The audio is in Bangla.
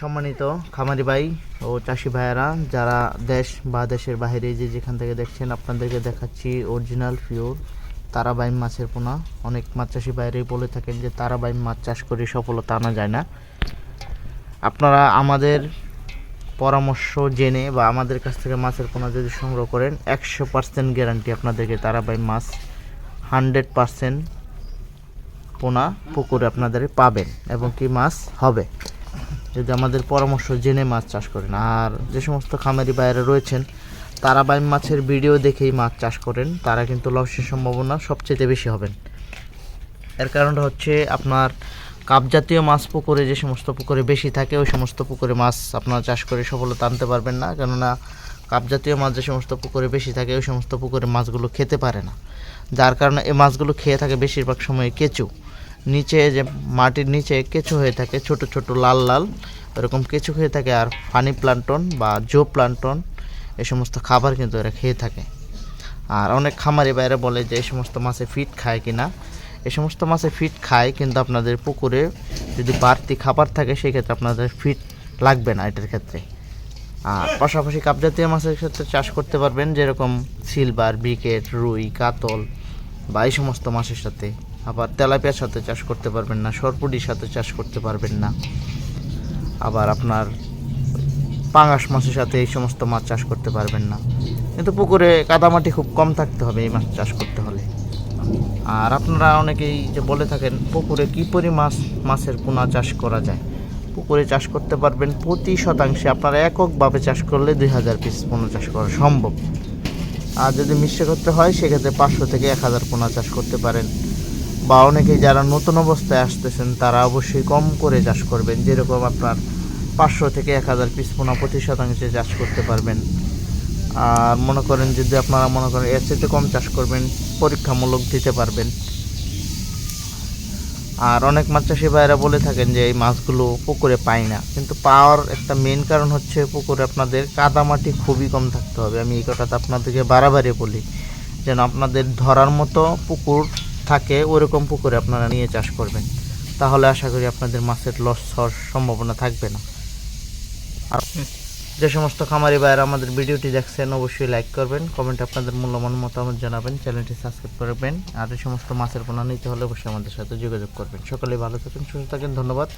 সম্মানিত খামারি ভাই ও চাষি ভাইয়েরা, যারা দেশ বা দেশের বাইরে যে যেখান থেকে দেখছেন, আপনাদেরকে দেখাচ্ছি অরিজিনাল পিওর তারাবাইম মাছের পোনা। অনেক মাছ চাষি বাইরেই বলে থাকেন যে তারাবাইম মাছ চাষ করে সফলতা আনা যায় না। আপনারা আমাদের পরামর্শ জেনে বা আমাদের কাছ থেকে মাছের পোনা যদি সংগ্রহ করেন, একশো পার্সেন্ট গ্যারান্টি আপনাদেরকে তারাবাইম মাছ হান্ড্রেড পার্সেন্ট পোনা পুকুরে আপনাদের পাবেন এবং কি মাছ হবে। যদি আমাদের পরামর্শ জেনে মাছ চাষ করেন। আর যে সমস্ত খামারি বাইরে রয়েছেন, তারা বাইম মাছের ভিডিও দেখেই মাছ চাষ করেন, তারা কিন্তু লসের সম্ভাবনা সবচেয়ে বেশি হবেন। এর কারণটা হচ্ছে আপনার কাপ জাতীয় মাছ পুকুরে যে সমস্ত পুকুরে বেশি থাকে, ওই সমস্ত পুকুরে মাছ আপনারা চাষ করে সফলতা আনতে পারবেন না। কেননা কাপ জাতীয় মাছ যে সমস্ত পুকুরে বেশি থাকে, ওই সমস্ত পুকুরে মাছগুলো খেতে পারে না। যার কারণে এই মাছগুলো খেয়ে থাকে বেশিরভাগ সময় কেঁচু। নিচে যে মাটির নিচে কেঁচু হয়ে থাকে, ছোট ছোট লাল লাল এরকম কেঁচু খেয়ে থাকে, আর ফানি প্লান্টন বা জো প্লান্টন এই সমস্ত খাবার কিন্তু এরা খেয়ে থাকে। আর অনেক খামারি বাইরে বলে যে এই সমস্ত মাছে ফিট খায় কিনা? এই সমস্ত মাছে ফিট খায় কিন্তু আপনাদের পুকুরে যদি বাড়তি খাবার থাকে সেই ক্ষেত্রে আপনাদের ফিট লাগবে না এটার ক্ষেত্রে। আর পাশাপাশি কাপ জাতীয় মাছের ক্ষেত্রে চাষ করতে পারবেন, যেরকম সিলভার বিকেট রুই, কাতল বা এই সমস্ত মাছের সাথে। আবার তেলাপিয়ার সাথে চাষ করতে পারবেন না, সরপুটির সাথে চাষ করতে পারবেন না। আবার আপনার পাঙাশ মাছের সাথে এই সমস্ত মাছ চাষ করতে পারবেন না। কিন্তু পুকুরে কাদামাটি খুব কম থাকতে হবে এই মাছ চাষ করতে হলে। আর আপনারা অনেকেই যে বলে থাকেন, পুকুরে কী পরিমাণ মাছের পোনা চাষ করা যায়? পুকুরে চাষ করতে পারবেন প্রতি শতাংশে আপনারা এককভাবে চাষ করলে দুই হাজার পিস পোনা চাষ করা সম্ভব। আর যদি মিশ্র করতে হয়, সেক্ষেত্রে পাঁচশো থেকে এক হাজার পোনা চাষ করতে পারেন। বা অনেকে যারা নতুন অবস্থায় আসতেছেন, তারা অবশ্যই কম করে চাষ করবেন। যেরকম আপনার পাঁচশো থেকে এক হাজার পিস পোনা প্রতি শতাংশে চাষ করতে পারবেন। আর মনে করেন যদি আপনারা মনে করেন এর চেয়ে কম চাষ করবেন, পরীক্ষামূলক দিতে পারবেন। আর অনেক মাছ চাষি ভাইরা বলে থাকেন যে, এই মাছগুলো পুকুরে পাই না। কিন্তু পাওয়ার একটা মেন কারণ হচ্ছে পুকুরে আপনাদের কাদামাটি খুবই কম থাকতে হবে। আমি এই কথাটা আপনাদেরকে বারাবারে বলি। যেন আপনাদের ধরার মতো পুকুর থাকে, ওরকম পুকুরে আপনারা নিয়ে চাষ করবেন। তাহলে আশা করি আপনাদের মাছের লস হওয়ার সম্ভাবনা থাকবে না। আর যে সমস্ত খামারি ভাইয়েরা আমাদের ভিডিওটি দেখছেন, অবশ্যই লাইক করবেন কমেন্ট আপনাদের মূল্যবান মতামত জানাবেন চ্যানেলটি সাবস্ক্রাইব করবেন, আর এই সমস্ত মাছের পোনা নিতে হলে অবশ্যই আমাদের সাথে যোগাযোগ করবেন। সকলেই ভালো থাকেন, সুস্থ থাকেন, ধন্যবাদ।